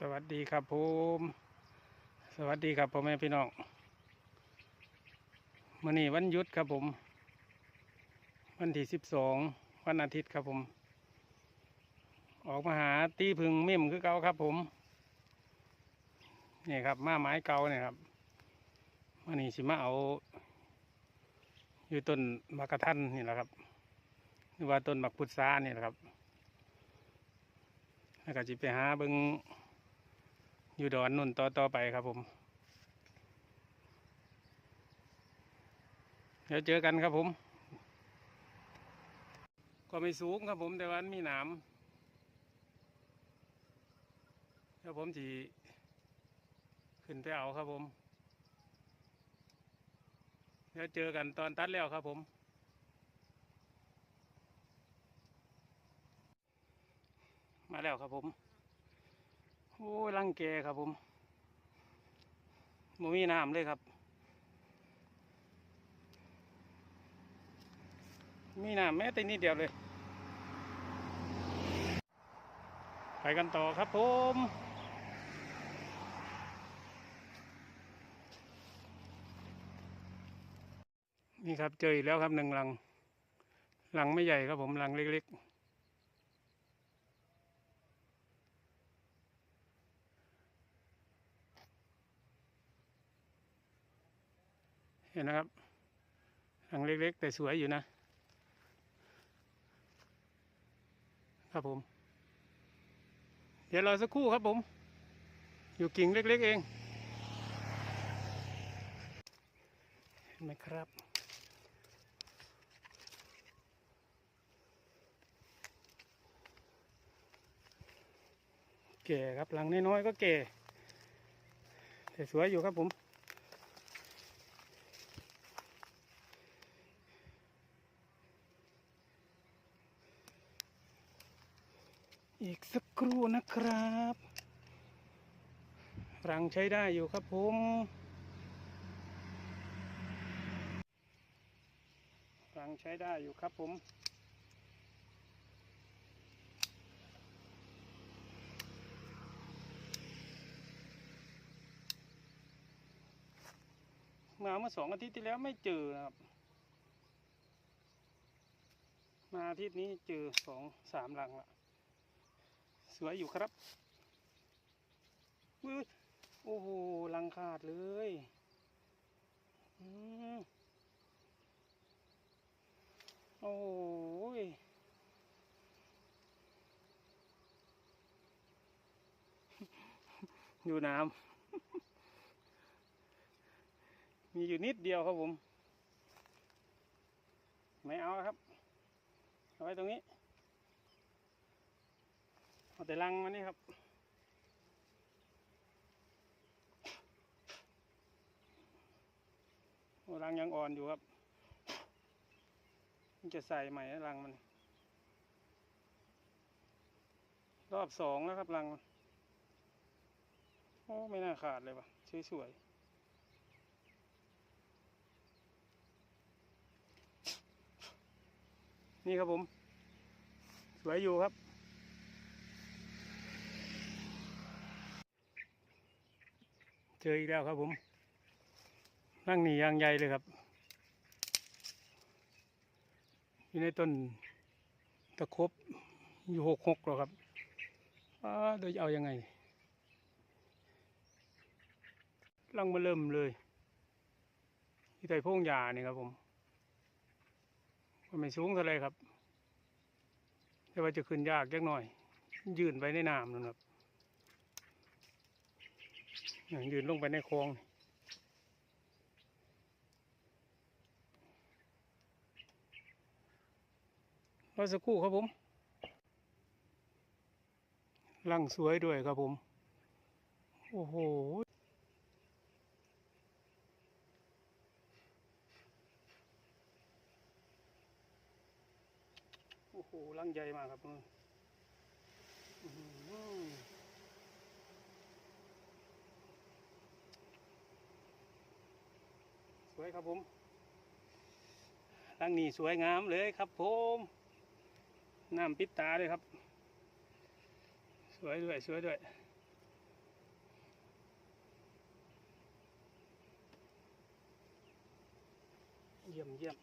สวัสดีครับผมสวัสดีครับพ่อแม่พี่น้องมื่อนี้วันหยุดครับผม วันที่สิบสองวันอาทิตย์ครับผม ออกมาหาตีพึ่งเม่มคือเก่าครับผมนี่ครับมาไม้เก่าเนี่ยครับมื่อนี้สิมาเอา อยู่ต้นมะกะทันนี่แหละครับหรือว่าต้นบักพุทรานี่แหละครับแล้วก็จะไปหาเบิง อยู่ดอนนุ่นต่อต่อไปครับผมเดี๋ยวเจอกันครับผม ก็ไม่สูงครับผมแต่ว่ามันมีหนามเดี๋ยวผมจีขึ้นไปเอาครับผม เดี๋ยวเจอกันตอนตัดแล้วครับผม มาแล้วครับผม โอ้ยรังแกครับผมมมีน้ำเลยครับ มีน้ำแม้แต่นิดเดียวเลย ไปกันต่อครับผมนี่ครับเจออีกแล้วครับหนึ่งลังลังไม่ใหญ่ครับผมลังเล็ก ๆ ห็นนะครับหลังเล็ก ๆ แต่สวยอยู่นะ ครับผม เดี๋ยวรอสักครู่ครับผม อยู่กิ่งเล็ก ๆ เองเห็นไหมครับแก่ครับหลังน้อยๆก็แก่แต่สวยอยู่ครับผม อีกสักครู่นะครับ รังใช้ได้อยู่ครับผม รังใช้ได้อยู่ครับผมมาเมื่อสองอาทิตย์ที่แล้วไม่เจอครับ มาอาทิตย์นี้เจอสองสามรังละ สวยอยู่ครับอุ๊ยโอ้โหลังขาดเลยอโอ้ยดูน้ำ มีอยู่นิดเดียวครับผม ไม่เอาครับ เอาไว้ตรงนี้ เอาแต่ลังมานี่ครับโอ้รังยังอ่อนอยู่ครับ มันจะใส่ใหม่นะรังมัน รอบสองแล้วครับรัง โอ้ ไม่น่าขาดเลยว่ะสวยๆนี่ครับผม สวยอยู่ครับ เจออีกแล้วครับผม นั่งหนียางใหญ่เลยครับ อยู่ในต้นตะครบอยู่หกหกหรอครับอ้าโดยจะเอายังไงลังมาเริ่มเลยที่ไต่พงหญ้านี่ครับผมก็ไม่สูงเท่าไรครับ แต่ว่าจะขึ้นยากจักหน่อย ยืนไปในน้ำนั่นครับ ย่างยืนลงไปในคลองรอสักครู่ครับผมลังสวยด้วยครับผม โอ้โหโอ้โหลังใหญ่มากครับอื้อ ยครับผมรังนี้สวยงามเลยครับผมน้ำปิดตาเลยครับ สวยด้วยสวยด้วยเยี่ยมเยี่ยม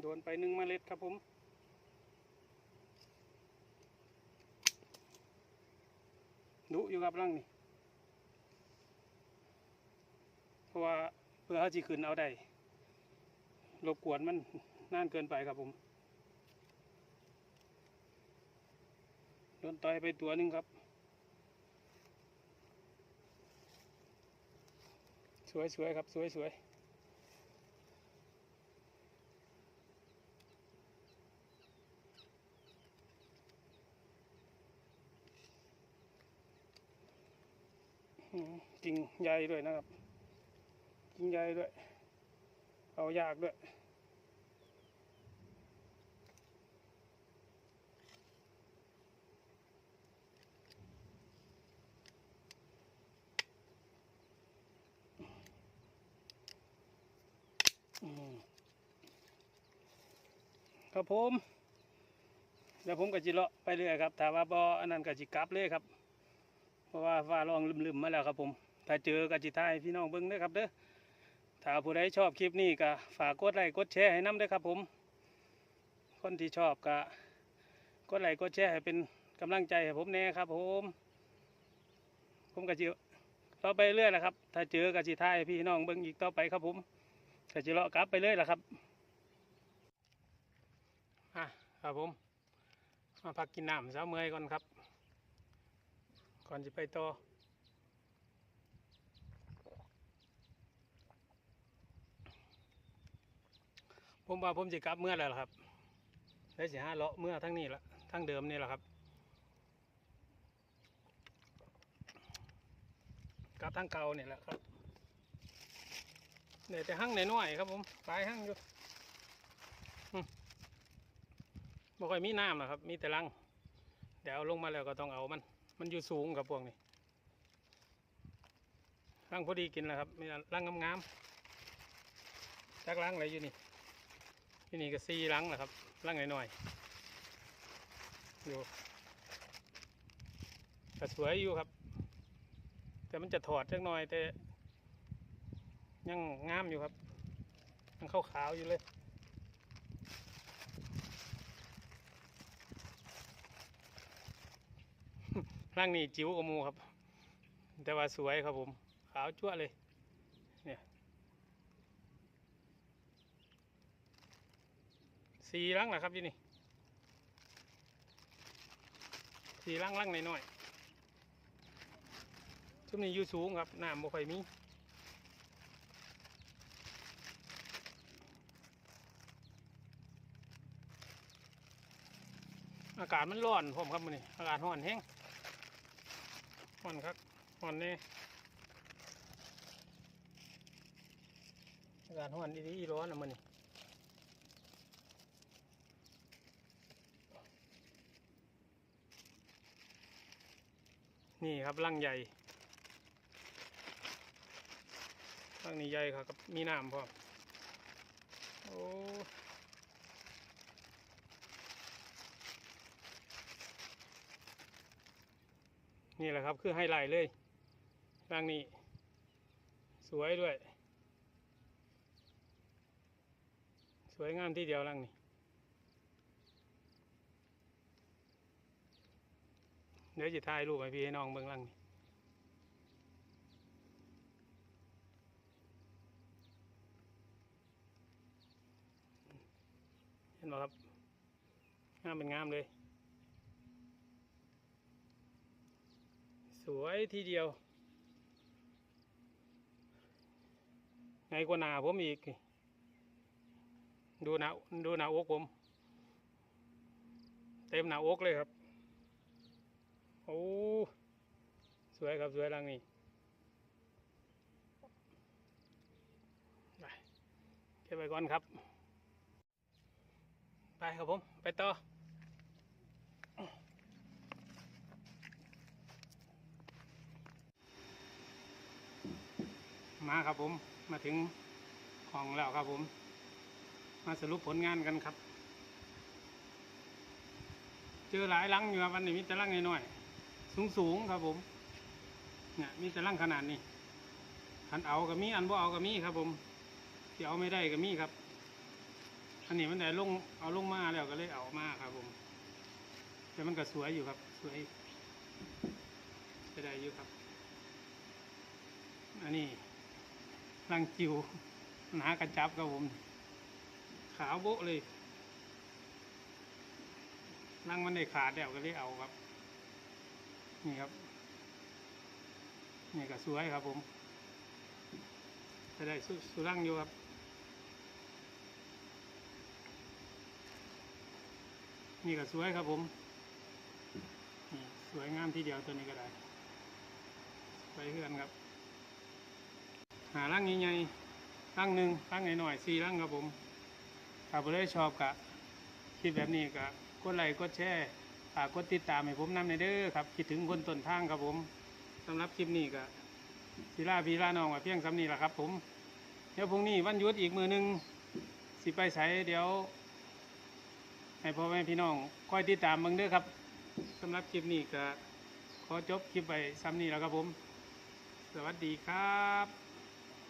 โดนไปหนึ่งเมล็ดครับผม ดุอยู่ครับรังนี่เพราะว่าเพื่อเขาจีขึ้นเอาได้รบกวนมันนานเกินไปครับผมโดนต่อยไปตัวนึงครับ สวยสวยๆครับ สวยสวยอืม กิ่งใหญ่ด้วยนะครับ กิ่งใหญ่ด้วย เอายากด้วยครับผม เดี๋ยวผมก็จิเลาะไปเรื่อยครับถ้าว่าบออันนั้นก็จิกลับเลยครับ เพราะว่าฟ้าร้องลืมๆมาแล้วครับผม ถ้าเจอก็จิทายพี่น้องเบิ้งด้ครับเด้อถ้าผู้ใดชอบคลิปนี้ก็ฝากกดไลค์กดแชร์ให้น้ำด้วยครับผม คนที่ชอบก็กดไลค์กดแชร์ให้เป็นกำลังใจให้ผมแน่ครับ ผม ผมก็จิเราไปเรื่อยแหละครับ ถ้าเจอก็จิทายพี่น้องเบิ้งอีกต่อไปครับผมก็จะเลาะกลับไปเลยล่ะครับอะครับผมมาพักกินน้ำเช้าเมื่อยก่อนครับ ก่อนจะไปต่อ ผมว่าผมจะกลับเมื่อแล้วครับได้สิห้าเลาะเมื่อทั้งนี้ละทั้งเดิมนี่แหละครับกลับทั้งเก่าเนี่ยแหละครับเดี๋ยวจะหั่งน้อยๆครับผมปลายหั่งอยู่อืมบ่ค่อยมีน้ำหรอกครับ มีแต่รัง เดี๋ยวลงมาแล้วก็ต้องเอามัน มันอยู่สูงกับพวกนี้รังพอดีกินแล้วครับมีรังงามๆจักรังอะไรอยู่นี่ ที่นี่ก็ซีรังนะครับรังหน้อยๆอยู่ก็สวยอยู่ครับ แต่มันจะถอดจักหน่อยแต่ยังงามอยู่ครับยังขาวๆอยู่เลยร่างนี้จิ๋วกว่ามูครับ แต่ว่าสวยครับผม ขาวจั่วเลย สีรังนะครับที่นี่สีรังรังน้อยๆช่วงนี้อยู่สูงครับน้ำบ่ค่อยมีอากาศมันร้อนผมครับมันนี่อากาศร้อนแห้งร้อนครับร้อนนี่อากาศร้อนดีๆร้อนอะมันนี่ นี่ครับรังใหญ่รังนี้ใหญ่ครับกับมีน้ำพร้อมโอ้นี่แหละครับคือไฮไลท์เลยร่างนี้ สวยด้วย สวยงามที่เดียวร่างนี้ เดี๋ยวจะถ่ายรูปให้พี่ให้น้องเบิ่งร่างนี้เห็นไหมครับงามเป็นงามเลย สวยทีเดียวไงกว่าหนาผมอีก ดูหนาดูหนาอกผม เต็มหนาอกเลยครับ โอ้สวยครับสวยรังนี้ไปเก็บไปก่อนครับ ไปครับผม ไปต่อมาครับผมมาถึงของแล้วครับผม มาสรุปผลงานกันครับ เจอหลายรังอยู่ครับวันนี้มีแต่รังน้อยๆ สูงๆครับผมเนี่ยมีแต่รังขนาดนี้อันเอาก็มีอันบ่เอาก็มีครับ ผมที่เอาไม่ได้ก็มีครับ อันนี้มันได้ลงเอาลงมาแล้วก็เลยเอามาครับ ผม แต่มันก็สวยอยู่ครับ สวยจะได้อยู่ครับ อันนี้รังจิวหนากระจับครับผม ขาวโบ๊ะเลยรังมันได้ขาดแล้วก็เลยเอาครับ นี่ครับ นี่ก็สวยครับผมจะได้สุสุรังอยู่ครับนี่ก็สวยครับผมนี่สวยงามทีเดียวตัวนี้ก็ได้ ไปเพื่อนครับ หาร่างใหญ่ๆร่างหนึ่งร่างหน่อยๆสี่ร่างครับผมถ้าผู้ใดชอบกะคลิปแบบนี้กะกดไลค์กดแชร์ ฝากกดติดตามให้ผมนำในเด้อครับคิดถึงคนต้นทางครับผมสำหรับคลิปนี้กะศิลาพีลาน้องว่าเพียงสำนี้แหละครับ ผมเดี๋ยวพรุ่งนี้วันหยุดอีกมือหนึ่งสิไปใส่เดี๋ยว ให้พ่อแม่พี่น้องคอยติดตามเบิ่งเด้อครับสำหรับคลิปนี้ก็ขอจบคลิปไปซ้ำนี้แล้วครับผม สวัสดีครับ